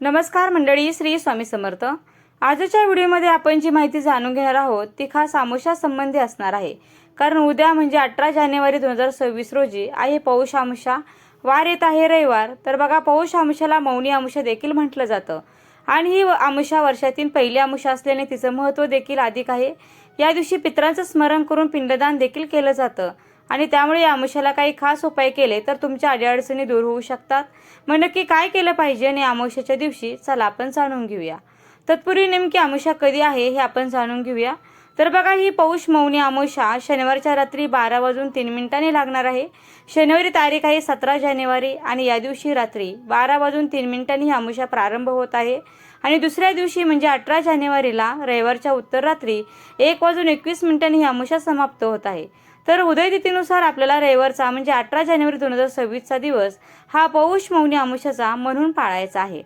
नमस्कार मंडळी श्री स्वामी समर्थ. आजच्या व्हिडिओमध्ये आपण जी माहिती जाणून घेणार आहोत ती खास आमुषा संबंधी असणार आहे. कारण उद्या म्हणजे अठरा जानेवारी दोन हजार सव्वीस रोजी आहे पौष आमुषा वार येत आहे रविवार. तर बघा पौष आमुषाला मौनी आमुषा देखील म्हटलं जातं. आणि ही आमुषा वर्षातील पहिली आमुषा असल्याने तिचं महत्त्व देखील अधिक आहे. या दिवशी पितरांचं स्मरण करून पिंडदान देखील केलं जातं. आणि त्यामुळे या आमुषाला काही खास उपाय केले तर तुमच्या अडीअडचणी दूर होऊ शकतात. मग नक्की काय केलं पाहिजे आणि आमुषाच्या दिवशी? चला आपण जाणून घेऊया. तत्पूर्वी नेमकी आमुषा कधी आहे हे आपण जाणून घेऊया. तर बघा ही पौष मौनी आमुषा शनिवारच्या रात्री बारा वाजून तीन मिनिटांनी लागणार आहे. शनिवारी तारीख आहे सतरा जानेवारी आणि या दिवशी रात्री बारा वाजून तीन मिनिटांनी ही आमुषा प्रारंभ होत आहे. आणि दुसऱ्या दिवशी म्हणजे अठरा जानेवारीला रविवारच्या उत्तर रात्री एक वाजून एकवीस मिनिटांनी ही आमुषा समाप्त होत आहे. तर उदयतिथीनुसार आपल्याला रविवारचा म्हणजे अठरा जानेवारी दोन हजार सव्वीसचा दिवस हा पौष मौनी आमुषाचा म्हणून पाळायचा आहे.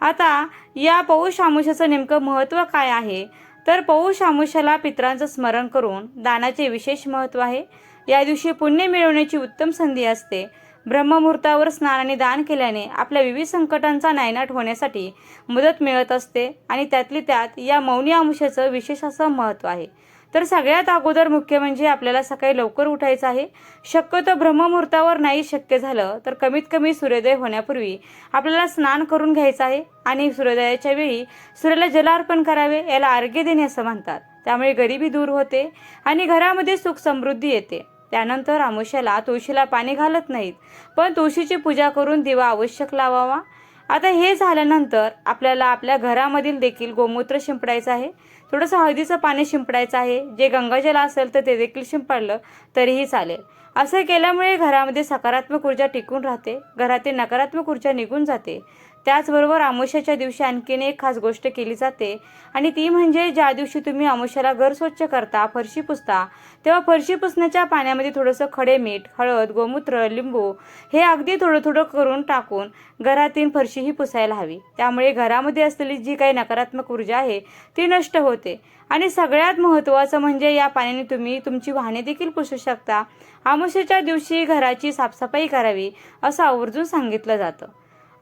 आता या पौष आमुषाचं नेमकं महत्त्व काय आहे? तर पौष आमुषाला पित्रांचं स्मरण करून दानाचे विशेष महत्त्व आहे. या दिवशी पुण्य मिळवण्याची उत्तम संधी असते. ब्रह्ममुहूर्तावर स्नान आणि दान केल्याने आपल्या विविध संकटांचा नायनाट होण्यासाठी मदत मिळत असते आणि त्यातली त्यात या मौनी आमुषाचं विशेष असं महत्त्व आहे. तर सगळ्यात अगोदर मुख्य म्हणजे आपल्याला सकाळी लवकर उठायचं आहे. शक्यतो ब्रह्ममुहूर्तावर नाही शक्य झालं तर कमीत कमी सूर्योदय होण्यापूर्वी आपल्याला स्नान करून घ्यायचं आहे आणि सूर्योदयाच्या वेळी सूर्याला जलार्पण करावे याला अर्घ्य देणे असं म्हणतात. त्यामुळे गरिबी दूर होते आणि घरामध्ये सुख समृद्धी येते. त्यानंतर आमुष्याला तुळशीला पाणी घालत नाहीत. पण तुळशीची पूजा करून दिवा आवश्यक लावावा. आता हे झाल्यानंतर आपल्याला आपल्या घरामधील देखील गोमूत्र शिंपडायचं आहे. थोडंसं हळदीचं पाणी शिंपडायचं आहे. जे गंगाजल असेल तर ते देखील शिंपडलं तरीही चालेल. असं केल्यामुळे घरामध्ये सकारात्मक ऊर्जा टिकून राहते. घरातील नकारात्मक ऊर्जा निघून जाते. त्याचबरोबर आमुष्याच्या दिवशी आणखीन एक खास गोष्ट केली जाते. आणि ती म्हणजे ज्या दिवशी तुम्ही आमुष्याला घर स्वच्छ करता फरशी पुसता तेव्हा फरशी पुसण्याच्या पाण्यामध्ये थोडंसं खडे मीठ हळद गोमूत्र लिंबू हे अगदी थोडं थोडं करून टाकून घरातील फरशीही पुसायला हवी. त्यामुळे घरामध्ये असलेली जी काही नकारात्मक ऊर्जा आहे ती नष्ट होते. आणि सगळ्यात महत्त्वाचं म्हणजे या पाण्याने तुम्ही तुमची वाहने देखील पुसू शकता. आमुष्याच्या दिवशी घराची साफसफाई करावी असं आवर्जून सांगितलं जातं.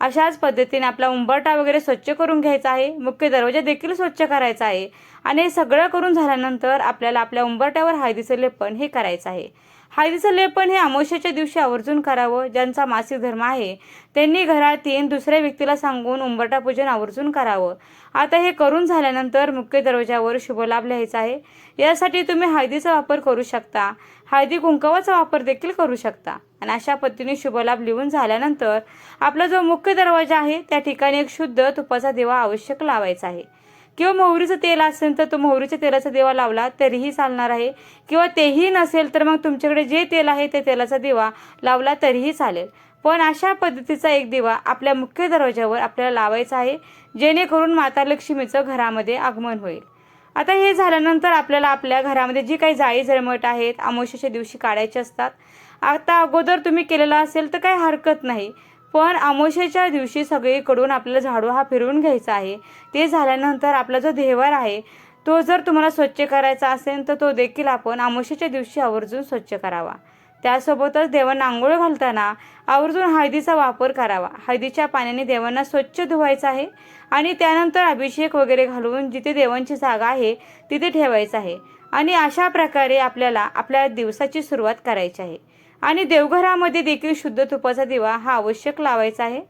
अशाच पद्धतीने आपला उंबरटा वगैरे स्वच्छ करून घ्यायचा आहे. मुख्य दरवाजा देखील स्वच्छ करायचा आहे. आणि हे सगळं करून झाल्यानंतर आपल्याला आपल्या उंबरट्यावर हळदीचं लेपन हे करायचं आहे. हळदीचं लेपन हे अमावस्येच्या दिवशी आवर्जून करावं ज्यांचा मासिक धर्म आहे त्यांनी घरातील दुसऱ्या व्यक्तीला सांगून उंबरटा पूजन आवर्जून करावं. आता हे करून झाल्यानंतर मुख्य दरवाजावर शुभलाभ लिहायचा आहे. यासाठी तुम्ही हळदीचा वापर करू शकता. हळदी कुंकवाचा वापर देखील करू शकता. आणि अशा पद्धतीने शुभलाभ लिहून झाल्यानंतर आपला जो मुख्य दरवाजा आहे त्या ठिकाणी एक शुद्ध तुपाचा दिवा आवश्यक लावायचा आहे. किंवा मोहरीचं तेल असेल तर तो मोहरीच्या तेलाचा दिवा लावला तरीही चालणार आहे. किंवा तेही नसेल तर मग तुमच्याकडे जे तेल आहे ते तेलाचा दिवा लावला तरीही चालेल. पण अशा पद्धतीचा एक दिवा आपल्या मुख्य दरवाजावर आपल्याला लावायचा आहे जेणेकरून माता लक्ष्मीचं घरामध्ये आगमन होईल. आता हे झाल्यानंतर आपल्याला आपल्या घरामध्ये जी काही जाळी जळमट आहेत अमावश्याच्या दिवशी काढायचे असतात. आता अगोदर तुम्ही केलेला असेल तर काही हरकत नाही. पण अमावस्येच्या दिवशी सगळीकडून आपल्याला झाडू हा फिरवून घ्यायचा आहे. ते झाल्यानंतर आपला जो देवार आहे तो जर तुम्हाला स्वच्छ करायचा असेल तर तो देखील आपण अमावस्येच्या दिवशी आवर्जून स्वच्छ करावा. त्यासोबतच देवांना आंघोळ घालताना आवर्जून हळदीचा वापर करावा. हळदीच्या पाण्याने देवांना स्वच्छ धुवायचं आहे आणि त्यानंतर अभिषेक वगैरे घालून जिथे देवांची जागा आहे तिथे ठेवायचं आहे. आणि अशा प्रकारे आपल्याला आपल्या दिवसाची सुरुवात करायची आहे. आणि देवघरामध्ये देखील शुद्ध तुपाचा दिवा हा आवश्यक लावायचा आहे.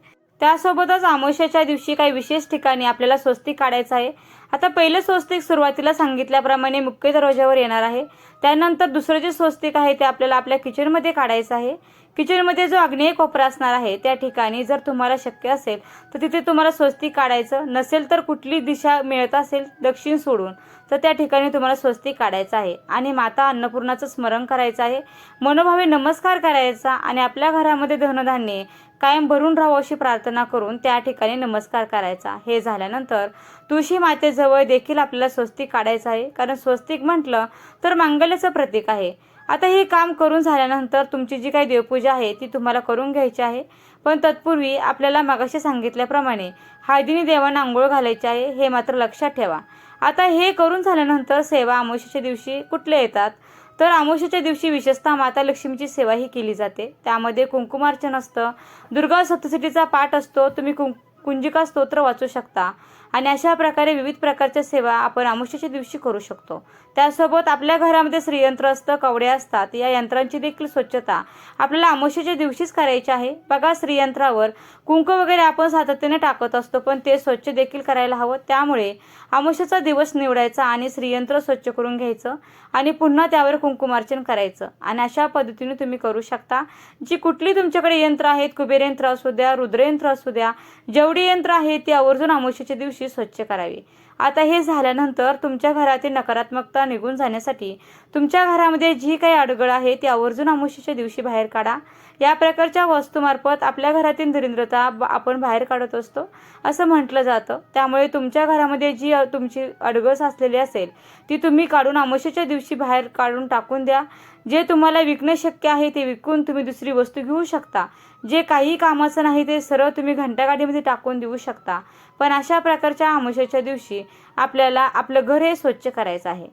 त्यासोबतच अमावस्याच्या दिवशी काही विशेष ठिकाणी आपल्याला स्वस्ती काढायचं आहे. आता पहिलं स्वस्तिक सुरुवातीला सांगितल्याप्रमाणे मुख्य दरवाजावर येणार आहे. त्यानंतर दुसरं जे स्वस्तिक आहे ते आपल्याला आपल्या किचनमध्ये काढायचं आहे. किचनमध्ये जो आग्नेय कोपरा असणार आहे त्या ठिकाणी जर तुम्हाला शक्य असेल तर तिथे तुम्हाला स्वस्तिक काढायचं. नसेल तर कुठली दिशा मिळत असेल दक्षिण सोडून तर त्या ठिकाणी तुम्हाला स्वस्तिक काढायचं आहे. आणि माता अन्नपूर्णाचं स्मरण करायचं आहे. मनोभावे नमस्कार करायचा आणि आपल्या घरामध्ये धनधान्ये कायम भरून राहावं अशी प्रार्थना करून त्या ठिकाणी नमस्कार करायचा. हे झाल्यानंतर तुळशी मातेजवळ देखील आपल्याला स्वस्तिक काढायचं आहे. कारण स्वस्तिक म्हटलं तर मांगल्याचं प्रतीक आहे. आता हे काम करून झाल्यानंतर तुमची जी काही देवपूजा आहे ती तुम्हाला करून घ्यायची आहे. पण तत्पूर्वी आपल्याला मागाशी सांगितल्याप्रमाणे हळदीने देवांना आंघोळ घालायची आहे हे मात्र लक्षात ठेवा. आता हे करून झाल्यानंतर सेवा अमावस्येच्या दिवशी कुठले येतात? तर अमावस्येच्या दिवशी विशेषतः माता लक्ष्मीची सेवा ही केली जाते. त्यामध्ये कुंकुमार्चन असतं. दुर्गा सप्तशतीचा पाठ असतो. तुम्ही कुं कुंजिका स्तोत्र वाचू शकता. आणि अशा प्रकारे विविध प्रकारच्या सेवा आपण अमुष्याच्या दिवशी करू शकतो. त्यासोबत आपल्या घरामध्ये श्रीयंत्र असतं कवडे असतात या यंत्रांची देखील स्वच्छता आपल्याला अमुष्याच्या दिवशीच करायची आहे. बघा श्रीयंत्रावर कुंकू वगैरे आपण सातत्याने टाकत असतो पण ते स्वच्छ देखील करायला हवं. त्यामुळे अमुष्याचा दिवस निवडायचा आणि श्रीयंत्र स्वच्छ करून घ्यायचं आणि पुन्हा त्यावर कुंकुमार्चन करायचं. आणि अशा पद्धतीने तुम्ही करू शकता. जी कुठली तुमच्याकडे यंत्र आहेत कुबेर यंत्र असू द्या रुद्रयंत्र असू द्या जेवढी यंत्र आहेत ती आवर्जून अमुष्याच्या दिवशी स्वच्छ करावी. आता हे झाल्यानंतर तुमच्या घरातील नकारात्मकता निघून जाण्यासाठी तुमच्या घरामध्ये जी काही अडगळ आहे ती आवर्जून अमावस्येच्या दिवशी बाहेर काढा. या प्रकारच्या वस्तूमार्फत आपल्या घरातील दरिद्रता आपण बाहेर काढत असतो असं म्हटलं जातं. त्यामुळे तुमच्या घरामध्ये जी तुमची अडगळ साचलेली असेल ती तुम्ही काढून अमावस्येच्या दिवशी बाहेर काढून टाकून द्या. जे तुम्हाला विकणं शक्य आहे ते विकून तुम्ही दुसरी वस्तू घेऊ शकता. जे काही कामाचं नाही ते सरळ तुम्ही घंटागाडीमध्ये टाकून देऊ शकता. पण अशा प्रकारच्या अमावस्येच्या दिवशी आपल्याला आपलं घर हे स्वच्छ करायचं आहे.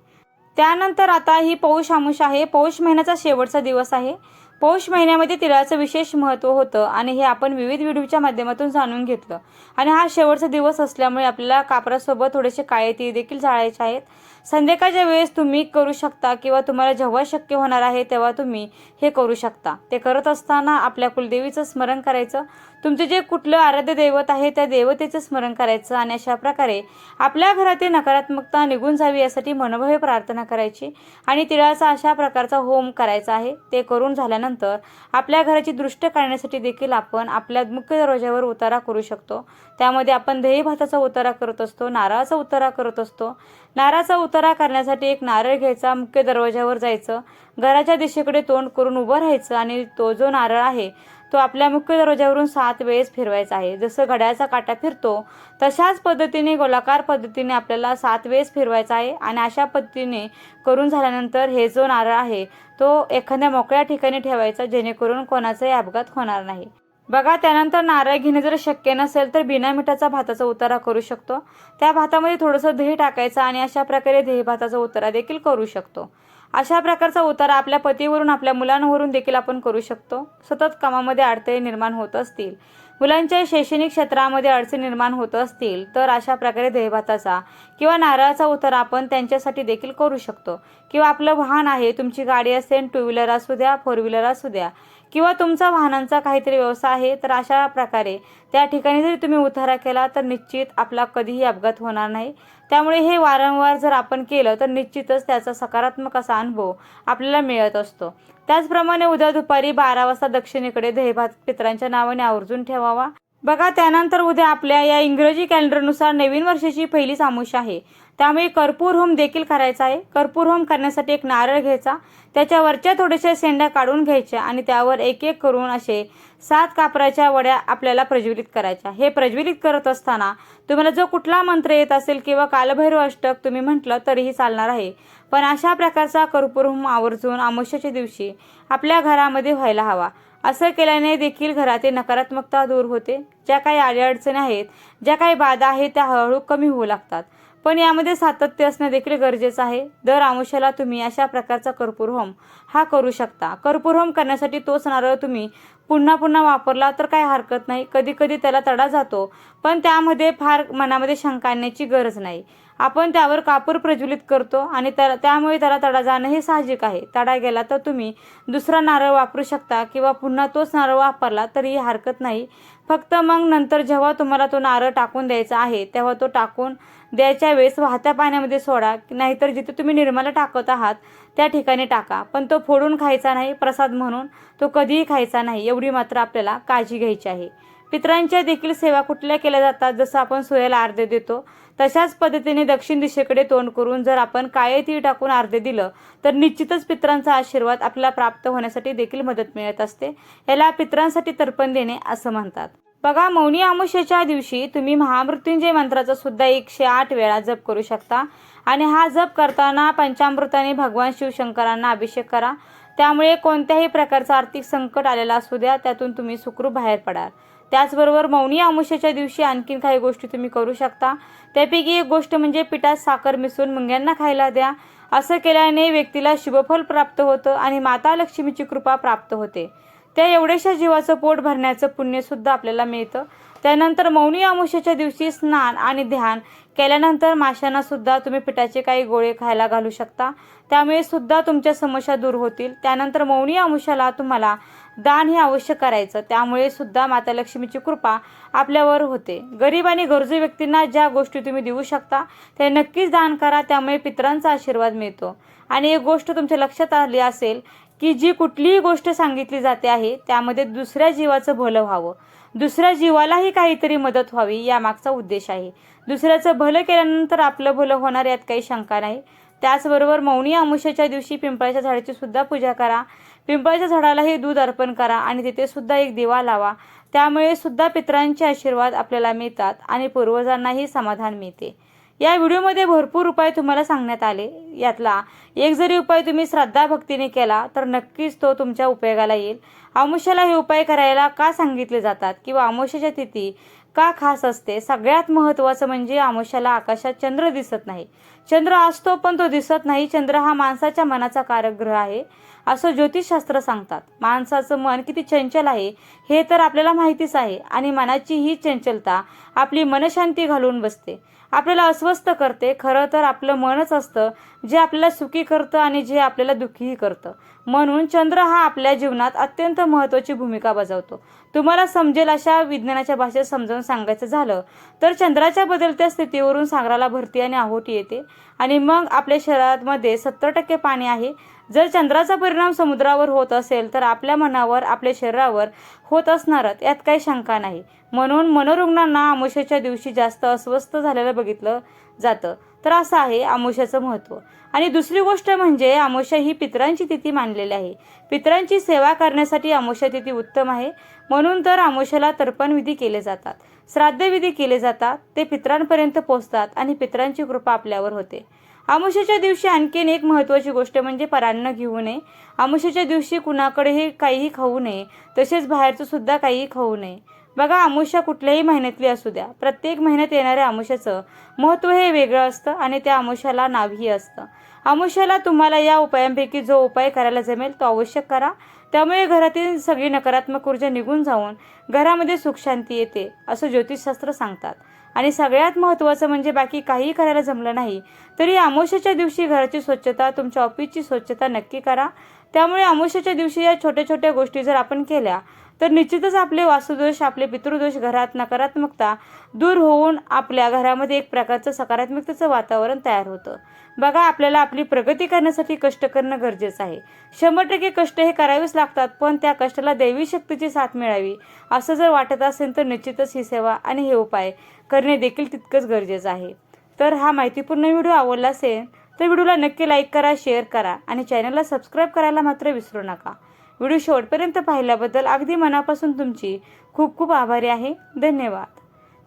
त्यानंतर आता ही पौष आमुष आहे. पौष महिन्याचा शेवटचा दिवस आहे. पौष महिन्यामध्ये तिळाचं विशेष महत्त्व होतं आणि हे आपण विविध व्हिडिओच्या माध्यमातून जाणून घेतलं. आणि हा शेवटचा दिवस असल्यामुळे आपल्याला कापरासोबत थोडेसे काळे तीळ देखील जाळायचे आहेत. संध्याकाळच्या वेळेस तुम्ही करू शकता किंवा तुम्हाला जेव्हा शक्य होणार आहे तेव्हा तुम्ही हे करू शकता. ते करत असताना आपल्या कुलदेवीचं स्मरण करायचं. तुमचे जे कुठलं आराध्य दैवत आहे त्या देवतेचं स्मरण करायचं आणि अशा प्रकारे आपल्या घरातील नकारात्मकता निघून जावी यासाठी मनोभावे प्रार्थना करायची आणि तिळाचा अशा प्रकारचा होम करायचा आहे. ते करून झाल्यानंतर आपल्या घराची दृष्ट काढण्यासाठी देखील आपण आपल्या मुख्य दरवाज्यावर उतारा करू शकतो. त्यामध्ये आपण दही भाताचा उतारा करत असतो नारळाचा उतारा करत असतो. नारळाचा उतारा करण्यासाठी एक नारळ घ्यायचा मुख्य दरवाज्यावर जायचं घराच्या दिशेकडे तोंड करून उभं राहायचं आणि तो जो नारळ आहे तो आपल्या मुख्य दरवाज्यावरून सात वेळेस फिरवायचा आहे. जसं घड्याचा काटा फिरतो तशाच पद्धतीने गोलाकार पद्धतीने आपल्याला सात वेळेस फिरवायचा आहे आणि अशा पद्धतीने करून झाल्यानंतर हे जो नारळ आहे तो एखाद्या मोकळ्या ठिकाणी ठेवायचा जेणेकरून कोणाचाही अपघात होणार नाही. बघा त्यानंतर नारळ घेणे जर शक्य नसेल तर बिना मिठाचा भाताचा उतारा करू शकतो. त्या भातामध्ये थोडंसं दही टाकायचं आणि अशा प्रकारे दही भाताचा उतारा देखील करू शकतो. अशा प्रकारचा उतारा आपल्या पतीवरून आपल्या मुलांवरून देखील आपण करू शकतो. सतत कामामध्ये अडथळे निर्माण होत असतील. मुलांच्या शैक्षणिक क्षेत्रामध्ये अडचणी निर्माण होत असतील तर अशा प्रकारे देहभाताचा किंवा नारळाचा उतारा आपण त्यांच्यासाठी देखील करू शकतो. किंवा आपलं वाहन आहे तुमची गाडी असेल टू व्हीलर असू द्या फोर व्हीलर असू द्या किंवा तुमचा वाहनांचा काहीतरी व्यवसाय आहे तर अशा प्रकारे त्या ठिकाणी जरी तुम्ही उतारा केला तर निश्चित आपला कधीही अपघात होणार नाही. त्यामुळे हे वारंवार जर आपण केलं तर निश्चितच त्याचा सकारात्मक असा अनुभव आपल्याला मिळत असतो. त्याचप्रमाणे उद्या दुपारी बारा वाजता दक्षिणेकडे दहीभात पित्रांच्या नावाने आवर्जून ठेवावा. बघा त्यानंतर उद्या आपल्या या इंग्रजी कॅलेंडरनुसार नवीन वर्षाची पहिलीच आमुष आहे. त्यामुळे कर्पूर होम देखील करायचा आहे. कर्पूर होम करण्यासाठी एक नारळ घ्यायचा. त्याच्या वरच्या थोड्याशा शेंड्या काढून घ्यायच्या आणि त्यावर एक एक करून असे सात कापराच्या वड्या आपल्याला प्रज्वलित करायच्या. हे प्रज्वलित करत असताना तुम्हाला जो कुठला मंत्र येत असेल किंवा कालभैरव अष्टक तुम्ही म्हटलं तरीही चालणार आहे. पण अशा प्रकारचा कर्पूर होम आवर्जून अमावस्याच्या दिवशी आपल्या घरामध्ये व्हायला हवा. असं केल्याने देखील घरातील नकारात्मकता दूर होते. ज्या काही अडीअडचणी आहेत ज्या काही बाधा आहेत त्या हळूहळू कमी होऊ लागतात. पण यामध्ये सातत्य असणं देखील गरजेचं आहे. दर आमुष्याला तुम्ही अशा प्रकारचा कर्पूर होम हा करू शकता. कर्पूर होम करण्यासाठी तोच नारळ तुम्ही पुन्हा पुन्हा वापरला तर काही हरकत नाही. कधी कधी त्याला तडा जातो. पण त्यामध्ये फार मनामध्ये शंका आणण्याची गरज नाही. आपण त्यावर कापूर प्रज्वलित करतो आणि त्या त्यामुळे त्याला तडा जाणं हे साहजिक आहे. तडा गेला तर तुम्ही दुसरा नारळ वापरू शकता किंवा पुन्हा तोच नारळ वापरला तरीही हरकत नाही. फक्त मग नंतर जेव्हा तुम्हाला तो नारळ टाकून द्यायचा आहे तेव्हा तो टाकून द्यायच्या वेळेस वाहत्या पाण्यामध्ये सोडा. नाहीतर जिथे तुम्ही निर्माला टाकत आहात त्या ठिकाणी टाका. पण तो फोडून खायचा नाही प्रसाद म्हणून तो कधीही खायचा नाही एवढी मात्र आपल्याला काळजी घ्यायची आहे. पितरांच्या देखील सेवा कुठल्या केल्या जातात? जसं आपण सोयाला अर्धे देतो तशाच पद्धतीने दक्षिण दिशेकडे तोंड करून जर आपण काळे तीळ टाकून अर्धे दिलं तर निश्चितच पितरांचा आशीर्वाद आपल्याला प्राप्त होण्यासाठी देखील मदत मिळत असते. याला पितरांसाठी तर्पण देणे असं म्हणतात. बघा मौनी अमुष्याच्या दिवशी तुम्ही महामृत्युंजय मंत्राचा सुद्धा एकशे आठ वेळा जप करू शकता आणि हा जप करताना पंचामृताने भगवान शिवशंकरांना अभिषेक करा. त्यामुळे कोणत्याही प्रकारचं आर्थिक संकट आलेलं असू द्या त्यातून तुम्ही सुखरूप बाहेर पडाल. त्याचबरोबर मौनी अमुष्याच्या दिवशी आणखीन काही गोष्टी तुम्ही करू शकता. त्यापैकी एक गोष्ट म्हणजे पिठात साखर मिसळून मुंग्यांना खायला द्या. असं केल्याने व्यक्तीला शुभफल प्राप्त होतं आणि माता लक्ष्मीची कृपा प्राप्त होते. त्या एवढ्याशा जीवाचं पोट भरण्याचं पुण्यसुद्धा आपल्याला मिळतं. त्यानंतर मौनी अमावस्येच्या दिवशी स्नान आणि ध्यान केल्यानंतर माशांना सुद्धा तुम्ही पिठाचे काही गोळे खायला घालू शकता. त्यामुळे सुद्धा तुमच्या समस्या दूर होतील. त्यानंतर मौनी अमावस्याला तुम्हाला दान हे अवश्य करायचं. त्यामुळे सुद्धा माता लक्ष्मीची कृपा आपल्यावर होते. गरीब आणि गरजू व्यक्तींना ज्या गोष्टी तुम्ही देऊ शकता ते नक्कीच दान करा. त्यामुळे पितरांचा आशीर्वाद मिळतो. आणि एक गोष्ट तुमच्या लक्षात आली असेल की जी कुठलीही गोष्ट सांगितली जाते आहे त्यामध्ये दुसऱ्या जीवाचं भलं व्हावं. दुसऱ्या जीवालाही काहीतरी मदत व्हावी यामागचा उद्देश आहे. दुसऱ्याचं भलं केल्यानंतर आपलं भलं होणार यात काही शंका नाही. त्याचबरोबर मौनी अमावस्येच्या दिवशी पिंपळाच्या झाडाची सुद्धा पूजा करा. पिंपळाच्या झाडालाही दूध अर्पण करा आणि तिथे सुद्धा एक दिवा लावा. त्यामुळे सुद्धा पितरांचे आशीर्वाद आपल्याला मिळतात आणि पूर्वजांनाही समाधान मिळते. या व्हिडिओमध्ये भरपूर उपाय तुम्हाला सांगण्यात आले. यातला एक जरी उपाय तुम्ही श्रद्धा भक्तीने केला तर नक्कीच तो तुमच्या उपयोगाला येईल. अमुष्याला हे उपाय करायला का सांगितले जातात किंवा अमुष्याच्या तिथी का खास असते? सगळ्यात महत्त्वाचं म्हणजे अमुष्याला आकाशात चंद्र दिसत नाही. चंद्र असतो पण तो दिसत नाही. चंद्र हा माणसाच्या मनाचा कारक ग्रह आहे असं ज्योतिषशास्त्र सांगतात. माणसाचं मन किती चंचल आहे हे तर आपल्याला माहितीच आहे. आणि मनाची ही चंचलता आपली मनशांती घालून बसते. आपल्याला अस्वस्थ करते. खरं तर आपलं मनच असतं. जे आपल्याला सुखी करतं आणि जे आपल्याला दुःखीही करतं. म्हणून चंद्र हा आपल्या जीवनात अत्यंत महत्त्वाची भूमिका बजावतो. तुम्हाला समजेल अशा विज्ञानाच्या भाषेत समजावून सांगायचं झालं तर चंद्राच्या बदलत्या स्थितीवरून सांगराला भरती आणि आहोटी येते. आणि मग आपल्या शरीरामध्ये सत्तर टक्के पाणी आहे. जर चंद्राचा परिणाम समुद्रावर होत असेल तर आपल्या मनावर आपल्या शरीरावर होत असणारच यात काही शंका नाही. म्हणून मनोरुग्णांना आमुष्याच्या दिवशी जास्त अस्वस्थ झालेलं बघितलं जातं. तर असं आहे आमुष्याचं महत्त्व. आणि दुसरी गोष्ट म्हणजे आमुष्या ही पितरांची तिथी मानलेली आहे. पितरांची सेवा करण्यासाठी आमुष्या तिथी उत्तम आहे. म्हणून तर आमुष्याला तर्पणविधी केले जातात. श्राद्धविधी केले जातात. ते पितरांपर्यंत पोहोचतात आणि पितरांची कृपा आपल्यावर होते. अमुष्याच्या दिवशी आणखीन एक महत्त्वाची गोष्ट म्हणजे परान्न घेऊ नये. अमुष्याच्या दिवशी कुणाकडेही काहीही खाऊ नये. तसेच बाहेरचं सुद्धा काहीही खाऊ नये. बघा अमुष्या कुठल्याही महिन्यातली असू द्या. प्रत्येक महिन्यात येणाऱ्या अमुष्याचं महत्त्व हे वेगळं असतं आणि त्या अमुष्याला नावही असतं. अमुष्याला तुम्हाला या उपायांपैकी जो उपाय करायला जमेल तो आवश्यक करा. त्यामुळे घरातील सगळी नकारात्मक ऊर्जा निघून जाऊन घरामध्ये सुखशांती येते असं ज्योतिषशास्त्र सांगतात. आणि सगळ्यात महत्त्वाचं म्हणजे बाकी काही करायला जमलं नाही तरी अमावस्याच्या दिवशी घराची स्वच्छता तुमच्या ऑफिसची स्वच्छता नक्की करा. त्यामुळे अमावस्याच्या दिवशी या छोट्या छोट्या गोष्टी जर आपण केल्या तर निश्चितच आपले वासुदोष आपले पितृदोष घरात नकारात्मकता दूर होऊन आपल्या घरामध्ये एक प्रकारचं सकारात्मकतेचं वातावरण तयार होतं. बघा आपल्याला आपली प्रगती करण्यासाठी कष्ट करणं गरजेचं आहे. शंभर टक्के कष्ट हे करावेच लागतात पण त्या कष्टाला दैवी शक्तीची साथ मिळावी असं जर वाटत असेल तर निश्चितच ही सेवा आणि हे उपाय करणे देखील तितकंच गरजेचं आहे. तर हा माहितीपूर्ण व्हिडिओ आवडला असेल तर व्हिडिओला नक्की लाईक करा शेअर करा आणि चॅनलला सबस्क्राईब करायला मात्र विसरू नका. व्हिडिओ शेवटपर्यंत पाहिल्याबद्दल अगदी मनापासून तुमची खूप खूप आभारी आहे. धन्यवाद.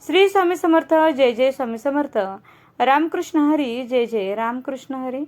श्री स्वामी समर्थ जय जय स्वामी समर्थ. रामकृष्ण हरी जय जय रामकृष्ण हरी.